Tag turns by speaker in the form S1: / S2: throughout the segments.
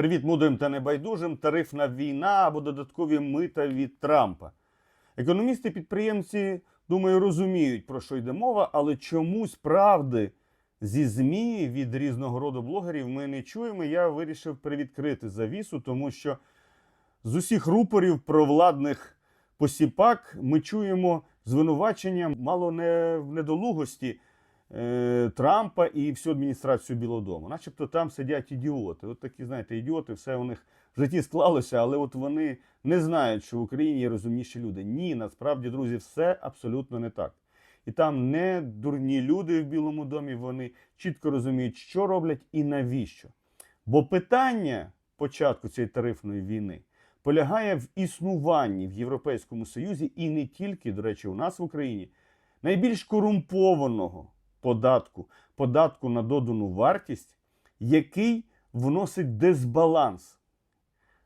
S1: Привіт мудрим та небайдужим. Тарифна війна або додаткові мита від Трампа. Економісти-підприємці, думаю, розуміють, про що йде мова, але чомусь правди зі ЗМІ від різного роду блогерів ми не чуємо. Я вирішив привідкрити завісу, тому що з усіх рупорів провладних посіпак ми чуємо звинувачення мало не в недолугості Трампа і всю адміністрацію Білого Дому. Начебто там сидять ідіоти. От такі, знаєте, ідіоти, все у них в житті склалося, але от вони не знають, що в Україні є розумніші люди. Ні, насправді, друзі, все абсолютно не так. І там не дурні люди в Білому домі, вони чітко розуміють, що роблять і навіщо. Бо питання початку цієї тарифної війни полягає в існуванні в Європейському Союзі і не тільки, до речі, у нас в Україні найбільш корумпованого податку, податку на додану вартість, який вносить дисбаланс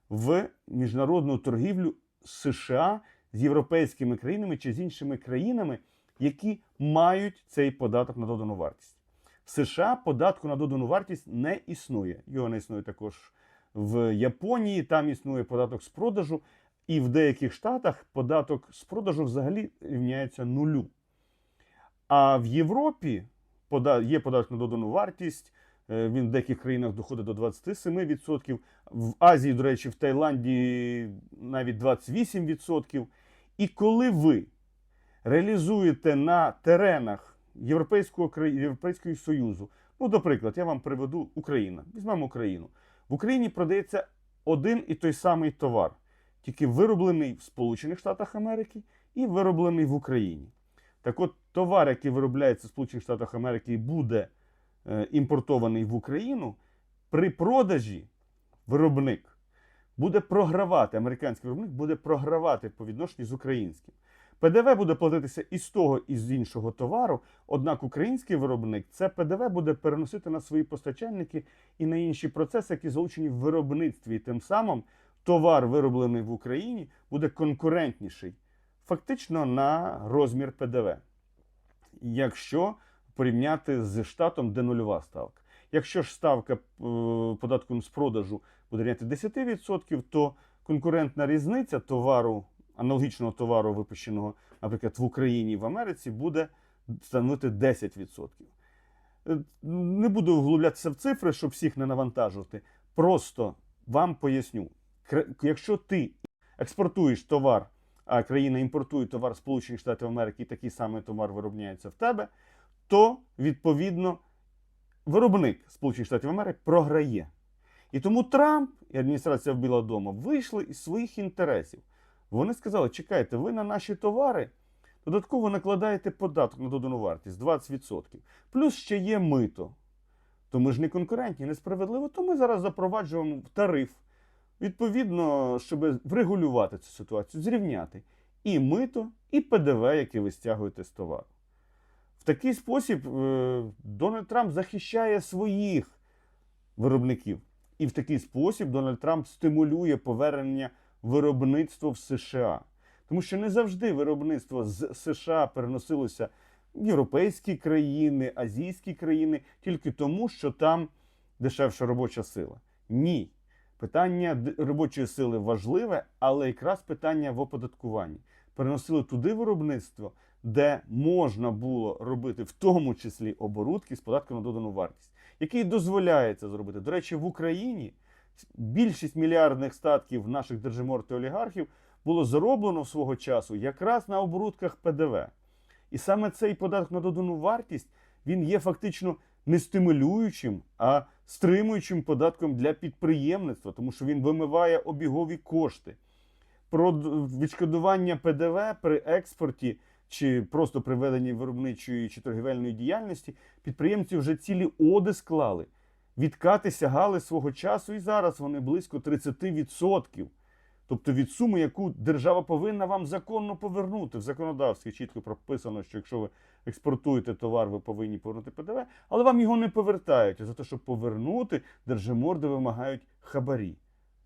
S1: в міжнародну торгівлю США з європейськими країнами чи з іншими країнами, які мають цей податок на додану вартість. В США податку на додану вартість не існує. Його не існує також в Японії, там існує податок з продажу, і в деяких штатах податок з продажу взагалі рівняється нулю. А в Європі є податок на додану вартість. е, Він в деяких країнах доходить до 27%. В Азії, до речі, в Таїланді навіть 28%. І коли ви реалізуєте на теренах Європейського, Європейського Союзу, ну, до прикладу, я вам приведу Україна. Візьмемо Україну. В Україні продається один і той самий товар, тільки вироблений в Сполучених Штатах Америки і вироблений в Україні. Так от, товар, який виробляється в Сполучених Штатах Америки і буде е, імпортований в Україну, при продажі виробник буде програвати, американський виробник буде програвати по відношенню з українським. ПДВ буде платитися і з того, і з іншого товару, однак український виробник це ПДВ буде переносити на свої постачальники і на інші процеси, які залучені в виробництві. І тим самим товар, вироблений в Україні, буде конкурентніший фактично на розмір ПДВ. Якщо порівняти з штатом, де нульова ставка. Якщо ж ставка е, податком з продажу буде рівняти 10%, то конкурентна різниця товару, аналогічного товару, випущеного, наприклад, в Україні і в Америці, буде становити 10%. Е, Не буду вглублятися в цифри, щоб всіх не навантажувати. Просто вам поясню: якщо ти експортуєш товар, країна імпортує товар Сполучених Штатів Америки, і такий самий товар виробляється в тебе, то відповідно виробник Сполучених Штатів Америки програє. І тому Трамп і адміністрація Білого Дому вийшли із своїх інтересів. Вони сказали: чекайте, ви на наші товари додатково накладаєте податок на додану вартість 20%. Плюс ще є мито. То ми ж не конкурентні, несправедливо, то ми зараз запроваджуємо тариф. Відповідно, щоб врегулювати цю ситуацію, зрівняти і мито, і ПДВ, яке ви стягуєте з товару. В такий спосіб е, Дональд Трамп захищає своїх виробників. І в такий спосіб Дональд Трамп стимулює повернення виробництва в США. Тому що не завжди виробництво з США переносилося в європейські країни, азійські країни, тільки тому, що там дешевша робоча сила. Ні. Питання робочої сили важливе, але якраз питання в оподаткуванні. Переносили туди виробництво, де можна було робити в тому числі оборудки з податком на додану вартість, який дозволяє це зробити. До речі, в Україні більшість мільярдних статків наших держиморт і олігархів було зароблено свого часу якраз на оборудках ПДВ. І саме цей податок на додану вартість він є фактично не стимулюючим, а стримуючим податком для підприємництва, тому що він вимиває обігові кошти. Про відшкодування ПДВ при експорті чи просто при веденні виробничої чи торгівельної діяльності підприємці вже цілі оди склали. Відкати сягали свого часу, і зараз вони близько 30%. Тобто від суми, яку держава повинна вам законно повернути. В законодавстві чітко прописано, що якщо ви експортуєте товар, ви повинні повернути ПДВ, але вам його не повертають. За те, щоб повернути, держиморди вимагають хабарі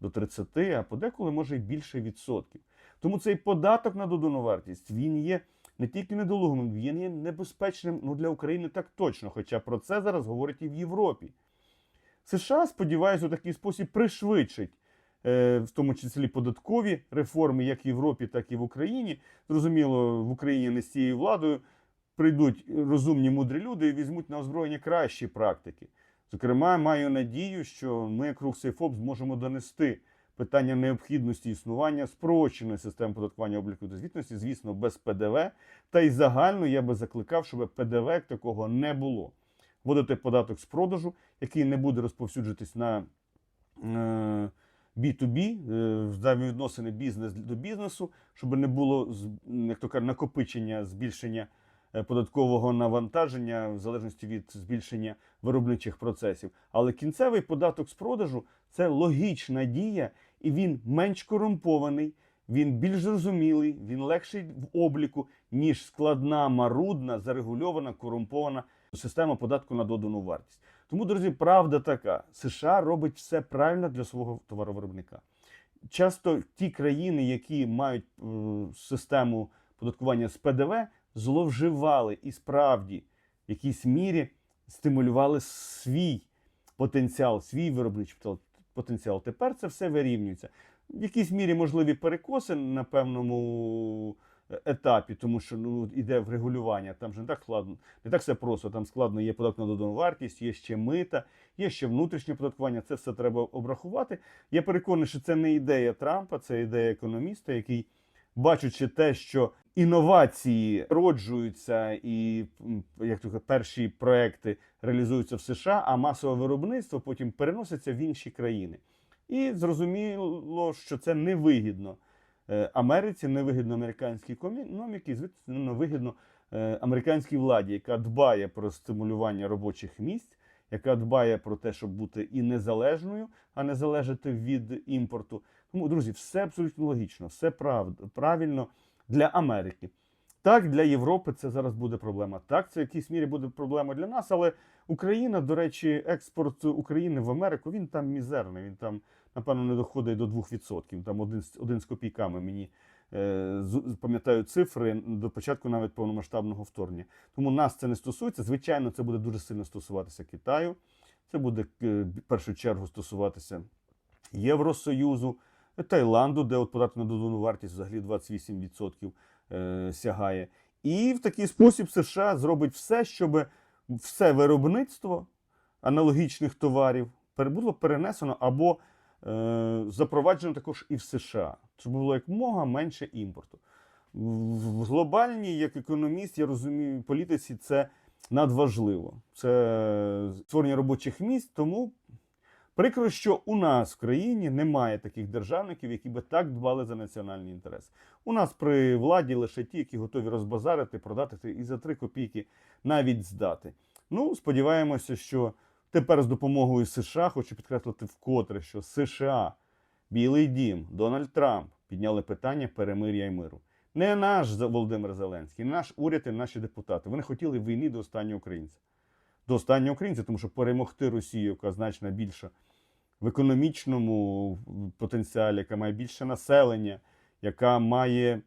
S1: до 30, а подеколи може й більше відсотків. Тому цей податок на додану вартість він є не тільки недолугим, він є небезпечним ну, для України так точно. Хоча про це зараз говорять і в Європі. США, сподіваюся, у такий спосіб пришвидшить, в тому числі податкові реформи, як в Європі, так і в Україні. Зрозуміло, в Україні не з цією владою прийдуть розумні мудрі люди і візьмуть на озброєння кращі практики. Зокрема, маю надію, що ми, як рух Сейфоп, зможемо донести питання необхідності існування спрощеної системи податкування обліку та звітності, звісно, без ПДВ. Та й загально я би закликав, щоб ПДВ такого не було. Вводити податок з продажу, який не буде розповсюджуватись на е, B2B, е, взаємовідносини бізнес до бізнесу, щоб не було як то кажуть, накопичення, збільшення е, податкового навантаження в залежності від збільшення виробничих процесів. Але кінцевий податок з продажу це логічна дія, і він менш корумпований, він більш зрозумілий, він легший в обліку, ніж складна, марудна, зарегульована, корумпована система податку на додану вартість. Тому, друзі, правда така: США робить все правильно для свого товаровиробника. Часто ті країни, які мають е, систему податкування з ПДВ, зловживали і справді в якійсь мірі стимулювали свій потенціал, свій виробничий потенціал. Тепер це все вирівнюється. В якійсь мірі можливі перекоси на певному етапі, тому що ну іде врегулювання. Там же не так складно, не так все просто. Там складно є податок на додану вартість, є ще мита, є ще внутрішнє податкування. Це все треба обрахувати. Я переконаний, що це не ідея Трампа, це ідея економіста, який, бачучи те, що інновації роджуються і як то перші проекти реалізуються в США, а масове виробництво потім переноситься в інші країни. І зрозуміло, що це невигідно е, Америці, невигідно американській економіці, і, звісно, вигідно е, американській владі, яка дбає про стимулювання робочих місць, яка дбає про те, щоб бути і незалежною, а не залежати від імпорту. Тому, друзі, все абсолютно логічно, все правда, правильно для Америки. Так, для Європи це зараз буде проблема. Так, це в якійсь мірі буде проблема для нас, але Україна, до речі, експорт України в Америку, він там мізерний. Він там, напевно, не доходить до 2%. Там один, один з копійками мені е, пам'ятаю цифри до початку навіть повномасштабного вторгнення. Тому нас це не стосується. Звичайно, це буде дуже сильно стосуватися Китаю. Це буде е, в першу чергу стосуватися Євросоюзу, Таїланду, де от податок на додану вартість взагалі 28% е, сягає. І в такий спосіб США зробить все, щоб все виробництво аналогічних товарів було перенесено або е, запроваджено також і в США, щоб було якомога менше імпорту. В глобальній, як економіст, я розумію, політиці це надважливо. Це створення робочих місць, тому Прикро, що у нас в країні немає таких державників, які би так дбали за національні інтереси. У нас при владі лише ті, які готові розбазарити, продати і за три копійки навіть здати. Ну, сподіваємося, що тепер з допомогою США, хочу підкреслити вкотре, що США, Білий Дім, Дональд Трамп підняли питання перемир'я і миру. Не наш Володимир Зеленський, не наш уряд і наші депутати. Вони хотіли війни до останнього українця. До останнього українця, тому що перемогти Росію, яка значно більша в економічному потенціалі, яка має більше населення, яка має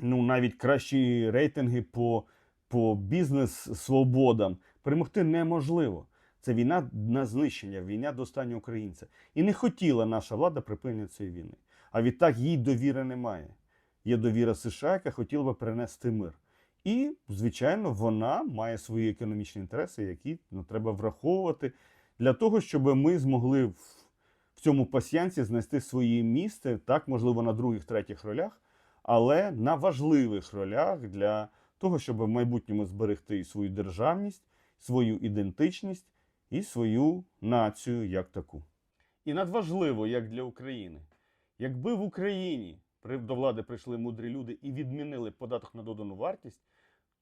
S1: ну, навіть кращі рейтинги по, по бізнес-свободам, перемогти неможливо. Це війна на знищення, війна до останнього українця. І не хотіла наша влада припинення цієї війни. А відтак їй довіри немає. Є довіра США, яка хотіла би перенести мир. І, звичайно, вона має свої економічні інтереси, які ну, треба враховувати для того, щоб ми змогли в, в цьому пасьянці знайти своє місце, так, можливо, на других, третіх ролях, але на важливих ролях для того, щоб в майбутньому зберегти свою державність, свою ідентичність і свою націю як таку. І надважливо, як для України, якби в Україні до влади прийшли мудрі люди і відмінили податок на додану вартість,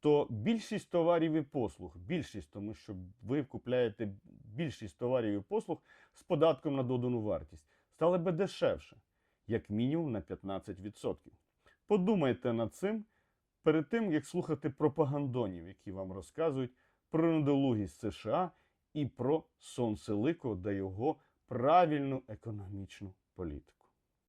S1: то більшість товарів і послуг, більшість, тому що ви купляєте більшість товарів і послуг з податком на додану вартість, стали би дешевше, як мінімум на 15%. Подумайте над цим перед тим, як слухати пропагандонів, які вам розказують про недолугість США і про Сонце Лико та його правильну економічну політику.